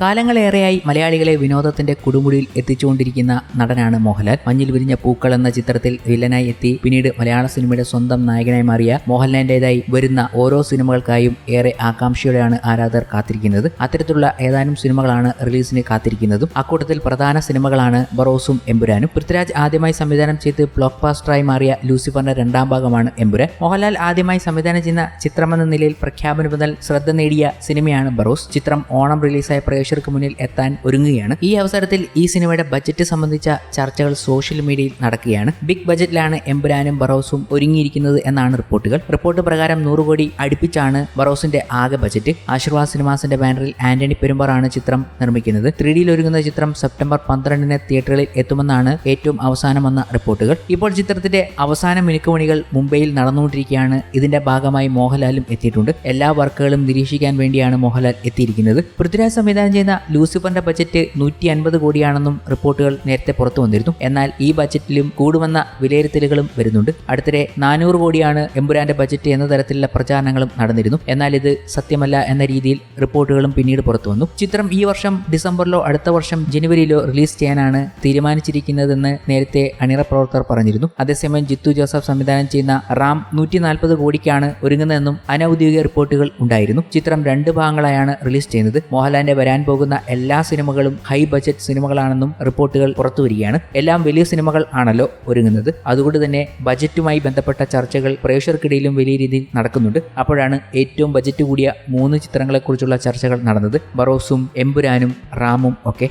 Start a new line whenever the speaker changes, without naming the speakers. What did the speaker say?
കാലങ്ങളേറെയായി മലയാളികളെ വിനോദത്തിന്റെ കൊടുമുടിയിൽ എത്തിച്ചുകൊണ്ടിരിക്കുന്ന നടനാണ് മോഹൻലാൽ. മഞ്ഞിൽ വിരിഞ്ഞ പൂക്കൾ എന്ന ചിത്രത്തിൽ വില്ലനായി എത്തി. പിന്നീട് മലയാള സിനിമയുടെ സ്വന്തം നായകനായി മാറിയ മോഹൻലാലിന്റേതായി വരുന്ന ഓരോ സിനിമകൾക്കായും ഏറെ ആകാംക്ഷയോടെയാണ് ആരാധകർ കാത്തിരിക്കുന്നത്. അത്തരത്തിലുള്ള ഏതാനും സിനിമകളാണ് റിലീസിന് കാത്തിരിക്കുന്നതും. അക്കൂട്ടത്തിൽ പ്രധാന സിനിമകളാണ് ബറോസും എമ്പുരാനും. പൃഥ്വിരാജ് ആദ്യമായി സംവിധാനം ചെയ്ത് ബ്ലോക്ക് ബാസ്റ്ററായി മാറിയ ലൂസിഫറിന്റെ രണ്ടാം ഭാഗമാണ് എമ്പുരാൻ. മോഹൻലാൽ ആദ്യമായി സംവിധാനം ചെയ്യുന്ന ചിത്രമെന്ന നിലയിൽ പ്രഖ്യാപനം മുതൽ ശ്രദ്ധ നേടിയ സിനിമയാണ് ബറോസ്. ചിത്രം ഓണം റിലീസായ പ്രേക്ഷകർക്ക് മുന്നിൽ എത്താൻ ഒരുങ്ങുകയാണ്. ഈ അവസരത്തിൽ ഈ സിനിമയുടെ ബജറ്റ് സംബന്ധിച്ച ചർച്ചകൾ സോഷ്യൽ മീഡിയയിൽ നടക്കുകയാണ്. ബിഗ് ബജറ്റിലാണ് എംബുരാനും ബറോസും ഒരുങ്ങിയിരിക്കുന്നത് എന്നാണ് റിപ്പോർട്ടുകൾ. റിപ്പോർട്ട് പ്രകാരം നൂറ് കോടി അടുപ്പിച്ചാണ് ബറോസിന്റെ ആകെ ബജറ്റ്. ആശീർവാദ് സിനിമാസിന്റെ ബാനറിൽ ആന്റണി പെരുമ്പാറാണ് ചിത്രം നിർമ്മിക്കുന്നത്. ത്രീ ഡിയിൽ ഒരുങ്ങുന്ന ചിത്രം സെപ്റ്റംബർ പന്ത്രണ്ടിന് തിയേറ്ററിൽ എത്തുമെന്നാണ് ഏറ്റവും അവസാനം വന്ന റിപ്പോർട്ടുകൾ. ഇപ്പോൾ ചിത്രത്തിന്റെ അവസാന മിനുക്കുമണികൾ മുംബൈയിൽ നടന്നുകൊണ്ടിരിക്കുകയാണ്. ഇതിന്റെ ഭാഗമായി മോഹൻലാലും എത്തിയിട്ടുണ്ട്. എല്ലാ വർക്കുകളും നിരീക്ഷിക്കാൻ വേണ്ടിയാണ് മോഹൻലാൽ എത്തിയിരിക്കുന്നത്. പൃഥ്വിരാജ് സംവിധാനം ചെയ്യുന്ന ലൂസിഫറിന്റെ ബജറ്റ് നൂറ്റി അൻപത് കോടിയാണെന്നും റിപ്പോർട്ടുകൾ നേരത്തെ പുറത്തു വന്നിരുന്നു. എന്നാൽ ഈ ബജറ്റിലും കൂടുവന്ന വിലയിരുത്തലുകളും വരുന്നുണ്ട്. അടുത്തിടെ നാനൂറ് കോടിയാണ് എമ്പുരാന്റെ ബജറ്റ് എന്ന തരത്തിലുള്ള പ്രചാരണങ്ങളും നടന്നിരുന്നു. എന്നാൽ ഇത് സത്യമല്ല എന്ന രീതിയിൽ റിപ്പോർട്ടുകളും പിന്നീട് പുറത്തു വന്നു. ചിത്രം ഈ വർഷം ഡിസംബറിലോ അടുത്ത വർഷം ജനുവരിയിലോ റിലീസ് ചെയ്യാനാണ് തീരുമാനിച്ചിരിക്കുന്നതെന്ന് നേരത്തെ അണിയറ പ്രവർത്തകർ പറഞ്ഞിരുന്നു. അതേസമയം ജിത്തു ജോസഫ് സംവിധാനം ചെയ്യുന്ന റാം നൂറ്റി നാൽപ്പത് കോടിക്കാണ് ഒരുങ്ങുന്നതെന്നും അനൌദ്യോഗിക റിപ്പോർട്ടുകൾ ഉണ്ടായിരുന്നു. ചിത്രം രണ്ട് ഭാഗങ്ങളായാണ് റിലീസ് ചെയ്യുന്നത്. മോഹൻലാലിന്റെ വരാൻ പോകുന്ന എല്ലാ സിനിമകളും ഹൈ ബജറ്റ് സിനിമകളാണെന്നും റിപ്പോർട്ടുകൾ പുറത്തുവരികയാണ്. എല്ലാം വലിയ സിനിമകൾ ആണല്ലോ ഒരുങ്ങുന്നത്. അതുകൊണ്ട് തന്നെ ബജറ്റുമായി ബന്ധപ്പെട്ട ചർച്ചകൾ പ്രേക്ഷകർക്കിടയിലും വലിയ രീതിയിൽ നടക്കുന്നുണ്ട്. അപ്പോഴാണ് ഏറ്റവും ബജറ്റ് കൂടിയ മൂന്ന് ചിത്രങ്ങളെക്കുറിച്ചുള്ള ചർച്ചകൾ നടന്നത്. ബറോസും എമ്പുരാനും റാമും ഒക്കെ.